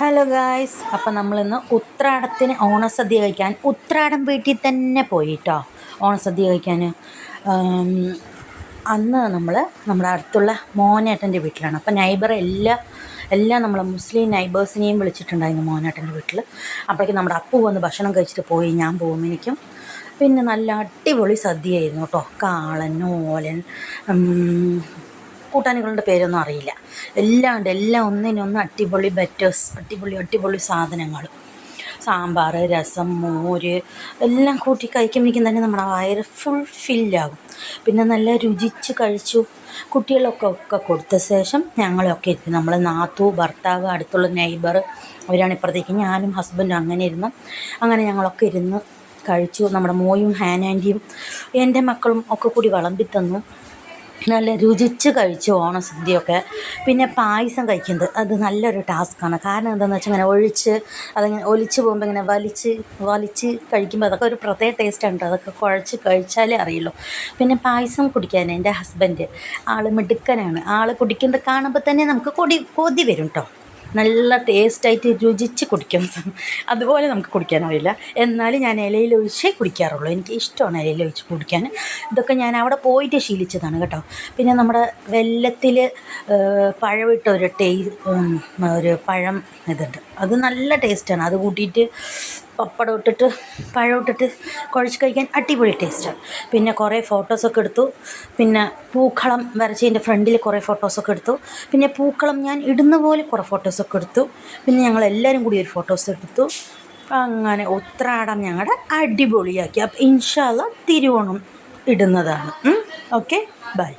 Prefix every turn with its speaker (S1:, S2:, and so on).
S1: Hello guys അപ്പം നമ്മളിന്ന് ഉത്രാടത്തിന് ഓണസദ്യ കഴിക്കാൻ ഉത്രാടം വീട്ടിൽ തന്നെ പോയി കേട്ടോ ഓണസദ്യ കഴിക്കാൻ അന്ന് നമ്മൾ നമ്മുടെ അടുത്തുള്ള മോനേട്ടന്റെ വീട്ടിലാണ്. അപ്പം നൈബർ എല്ലാ എല്ലാം നമ്മളെ മുസ്ലിം നൈബേഴ്സിനെയും വിളിച്ചിട്ടുണ്ടായിരുന്നു മോനേട്ടന്റെ വീട്ടിൽ അപ്പോഴേക്കും നമ്മുടെ അപ്പു വന്ന് ഭക്ഷണം കഴിച്ചിട്ട് പോയി ഞാൻ പോകുമ്പോഴേക്കും പിന്നെ നല്ല അടിപൊളി സദ്യയായിരുന്നു കേട്ടോ. കാളൻ ഓലൻ കൂട്ടാനുകളുടെ പേരൊന്നും അറിയില്ല. എല്ലാം ഉണ്ട്. എല്ലാം ഒന്നിനൊന്ന് അടിപൊളി ബെറ്റേഴ്സ് അടിപൊളി അടിപൊളി സാധനങ്ങൾ. സാമ്പാർ രസം മോര് എല്ലാം കൂട്ടി കഴിക്കുമ്പോഴേക്കും തന്നെ നമ്മുടെ വയറ് ഫുൾ ഫില്ലാകും പിന്നെ നല്ല രുചിച്ച് കഴിച്ചു. കുട്ടികളൊക്കെ ഒക്കെ കൊടുത്ത ശേഷം ഞങ്ങളൊക്കെ ഇരുത്തി നമ്മൾ നാത്തു ഭർത്താവ് അടുത്തുള്ള നെയ്ബർ അവരാണ് ഇപ്പുറത്തേക്ക്. ഞാനും ഹസ്ബൻഡും അങ്ങനെ ഇരുന്നു. അങ്ങനെ ഞങ്ങളൊക്കെ ഇരുന്ന് കഴിച്ചു. നമ്മുടെ മോയും ഹാനാന്റിയും എന്റെ മക്കളും ഒക്കെ കൂടി വിളമ്പി നല്ല രുചിച്ച് കഴിച്ചു ഓണസദ്യയൊക്കെ പിന്നെ പായസം കഴിക്കുന്നത് അത് നല്ലൊരു ടാസ്ക്കാണ്. കാരണം എന്താണെന്ന് വെച്ചാൽ ഇങ്ങനെ ഒഴിച്ച് അതിങ്ങനെ ഒലിച്ച് പോകുമ്പോൾ ഇങ്ങനെ വലിച്ച് വലിച്ച് കഴിക്കുമ്പോൾ അതൊക്കെ ഒരു പ്രത്യേക ടേസ്റ്റ് ഉണ്ട് അതൊക്കെ കുഴച്ച് കഴിച്ചാലേ അറിയുള്ളൂ. പിന്നെ പായസം കുടിക്കാൻ എന്റെ ഹസ്ബൻഡ് ആൾ മിടുക്കനാണ്. ആൾ കുടിക്കുന്നത് കാണുമ്പോൾ തന്നെ നമുക്ക് കൊടി കൊതി വരും കേട്ടോ നല്ല ടേസ്റ്റായിട്ട് രുചിച്ച് കുടിക്കും. അതുപോലെ നമുക്ക് കുടിക്കാനറിയില്ല എന്നാലും ഞാൻ ഇലയിൽ ഒഴിച്ചേ കുടിക്കാറുള്ളൂ. എനിക്ക് ഇഷ്ടമാണ് ഇലയിൽ ഒഴിച്ച് കുടിക്കാൻ. ഇതൊക്കെ ഞാൻ അവിടെ പോയിട്ട് ശീലിച്ചതാണ് കേട്ടോ. പിന്നെ നമ്മുടെ വെല്ലത്തിൽ പഴമിട്ട ഒരു ടേ ഒരു പഴം ഇതുണ്ട്. അത് നല്ല ടേസ്റ്റാണ് അത് കൂട്ടിയിട്ട് പപ്പടം ഇട്ടിട്ട് പഴം ഇട്ടിട്ട് കുഴച്ച് കഴിക്കാൻ അടിപൊളി ടേസ്റ്റാണ് പിന്നെ കുറേ ഫോട്ടോസൊക്കെ എടുത്തു. പിന്നെ പൂക്കളം വരച്ചതിന്റെ ഫ്രണ്ടിൽ കുറേ ഫോട്ടോസൊക്കെ എടുത്തു. പിന്നെ പൂക്കളം ഞാൻ ഇടുന്ന പോലെ കുറേ ഫോട്ടോസൊക്കെ എടുത്തു. പിന്നെ ഞങ്ങൾ എല്ലാവരും കൂടി ഒരു ഫോട്ടോസ് എടുത്തു. അങ്ങനെ ഉത്രാടം ഞങ്ങളുടെ അടിപൊളിയാക്കി. അപ്പം ഇൻഷാല്ല തിരുവോണം ഇടുന്നതാണ്. Okay bye